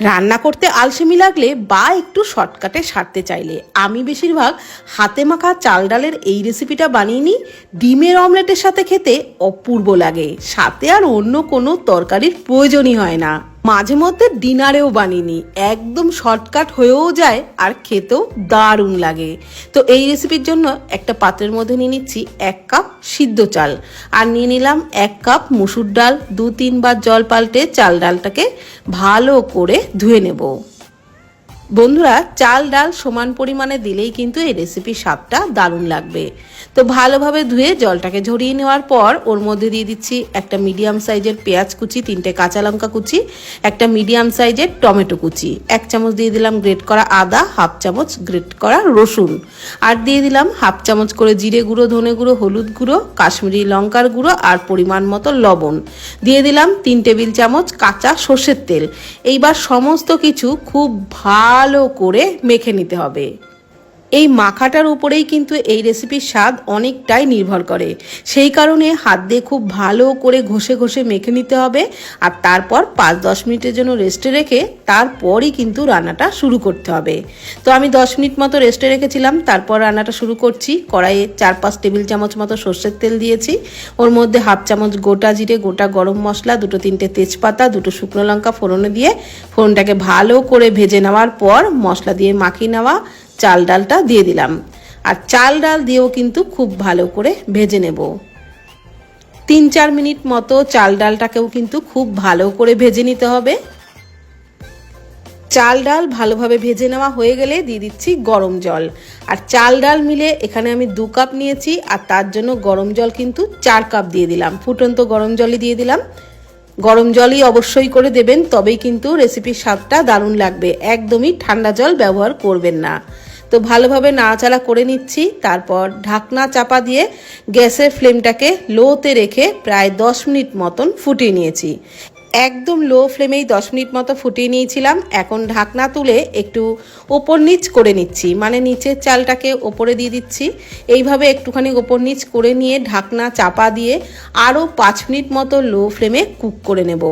রান্না করতে আলসেমি লাগলে বা একটু শর্টকাটে সারতে চাইলে। আমি বেশিরভাগ হাতে মাখা চাল ডালের এই রেসিপিটা বানিয়ে নিই। ডিমের অমলেটের সাথে খেতে অপূর্ব লাগে। সাথে আর অন্য কোনো তরকারির প্রয়োজনই হয় না। মাঝে মধ্যে ডিনারেও বানিয়ে একদম শর্টকাট হয়েও যায় আর খেতেও দারুণ লাগে। তো এই রেসিপির জন্য একটা পাত্রের মধ্যে নিয়ে নিচ্ছি এক কাপ সিদ্ধ চাল। আর নিয়ে নিলাম এক কাপ মুসুর ডাল, দু তিনবার জল পাল্টে চাল ডালটাকে ভালো করে ধুয়ে নেব। বন্ধুরা, চাল ডাল সমান পরিমাণে দিলেই কিন্তু এই রেসিপির স্বাদটা দারুণ লাগবে। তো ভালোভাবে ধুয়ে জলটাকে ঝরিয়ে নেওয়ার পর ওর মধ্যে দিয়ে দিচ্ছি একটা মিডিয়াম সাইজের পেঁয়াজ কুচি, তিনটে কাঁচা লঙ্কা কুচি, একটা মিডিয়াম সাইজের টমেটো কুচি, এক চামচ দিয়ে দিলাম গ্রেট করা আদা, হাফ চামচ গ্রেট করা রসুন, আর দিয়ে দিলাম হাফ চামচ করে জিরে গুঁড়ো, ধনে গুঁড়ো, হলুদ গুঁড়ো, কাশ্মীরি লঙ্কার গুঁড়ো, আর পরিমাণ মতো লবণ। দিয়ে দিলাম তিন টেবিল চামচ কাঁচা সর্ষের তেল। এইবার সমস্ত কিছু খুব ভালো করে মেখে নিতে হবে। এই মাখাটার উপরেই কিন্তু এই রেসিপির স্বাদ অনেকটাই নির্ভর করে। সেই কারণে হাত দিয়ে খুব ভালো করে ঘষে ঘষে মেখে নিতে হবে আর তারপর পাঁচ দশ মিনিটের জন্য রেস্টে রেখে তারপরই কিন্তু রান্নাটা শুরু করতে হবে। তো আমি দশ মিনিট মতো রেস্টে রেখেছিলাম, তারপর রান্নাটা শুরু করছি। কড়াইয়ে চার পাঁচ টেবিল চামচ মতো সর্ষের তেল দিয়েছি। ওর মধ্যে হাফ চামচ গোটা জিরে, গোটা গরম মশলা, দুটো তিনটে তেজপাতা, দুটো শুকনো লঙ্কা ফোড়নে দিয়ে ফোড়নটাকে ভালো করে ভেজে নেওয়ার পর মশলা দিয়ে মাখিয়ে নেওয়া। চাল ডালটা দিয়ে দিলাম। আর চাল ডাল দিয়েও কিন্তু খুব ভালো করে ভেজে নেব। তিন চার মিনিট মতো চাল ডালটাকেও কিন্তু খুব ভালো করে ভেজে নিতে হবে। চাল ডাল ভালোভাবে ভেজে নেওয়া হয়ে গেলে দিয়ে দিচ্ছি গরম জল। আর চাল ডাল মিলে এখানে আমি দু কাপ নিয়েছি আর তার জন্য গরম জল কিন্তু চার কাপ দিয়ে দিলাম। ফুটন্ত গরম জলই দিয়ে দিলাম। গরম জলই অবশ্যই করে দেবেন, তবেই কিন্তু রেসিপির স্বাদটা দারুণ লাগবে। একদমই ঠান্ডা জল ব্যবহার করবেন না। তো ভালোভাবে নাড়াচাড়া করে নিচ্ছি। তারপর ঢাকনা চাপা দিয়ে গ্যাসের ফ্লেমটাকে লোতে রেখে প্রায় দশ মিনিট মতন ফুটিয়ে নিয়েছি। একদম লো ফ্লেমেই দশ মিনিট মতো ফুটিয়ে নিয়েছিলাম। এখন ঢাকনা তুলে একটু ওপর নিচ করে নিচ্ছি মানে নিচের চালটাকে ওপরে দিয়ে দিচ্ছি। এইভাবে একটুখানি ওপর নিচ করে নিয়ে ঢাকনা চাপা দিয়ে আরও পাঁচ মিনিট মতো লো ফ্লেমে কুক করে নেব।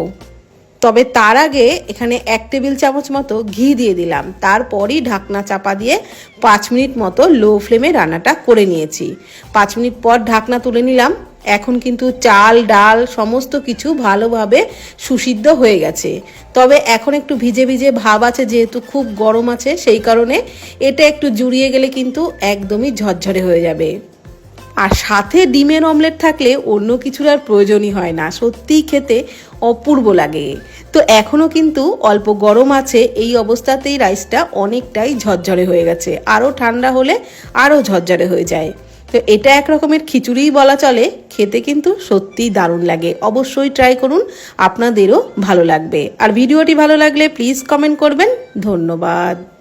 তবে তার আগে এখানে এক টেবিল চামচ মতো ঘি দিয়ে দিলাম। তারপরই ঢাকনা চাপা দিয়ে পাঁচ মিনিট মতো লো ফ্লেমে রান্নাটা করে নিয়েছি। পাঁচ মিনিট পর ঢাকনা তুলে নিলাম। এখন কিন্তু চাল, ডাল সমস্ত কিছু ভালোভাবে সুসিদ্ধ হয়ে গেছে। তবে এখন একটু ভিজে ভিজে ভাব আছে, যেহেতু খুব গরম আছে, সেই কারণে এটা একটু জুড়িয়ে গেলে কিন্তু একদমই ঝরঝরে হয়ে যাবে। আর সাথে ডিমের অমলেট থাকলে অন্য কিছুর আর প্রয়োজনই হয় না। সত্যিই খেতে অপূর্ব লাগে। তো এখনও কিন্তু অল্প গরম আছে, এই অবস্থাতেই রাইসটা অনেকটাই ঝরঝরে হয়ে গেছে। আরও ঠান্ডা হলে আরও ঝরঝরে হয়ে যায়। তো এটা এক রকমের খিচুড়িই বলা চলে, খেতে কিন্তু সত্যিই দারুণ লাগে। অবশ্যই ট্রাই করুন, আপনাদেরও ভালো লাগবে। আর ভিডিওটি ভালো লাগলে প্লিজ কমেন্ট করবেন। ধন্যবাদ।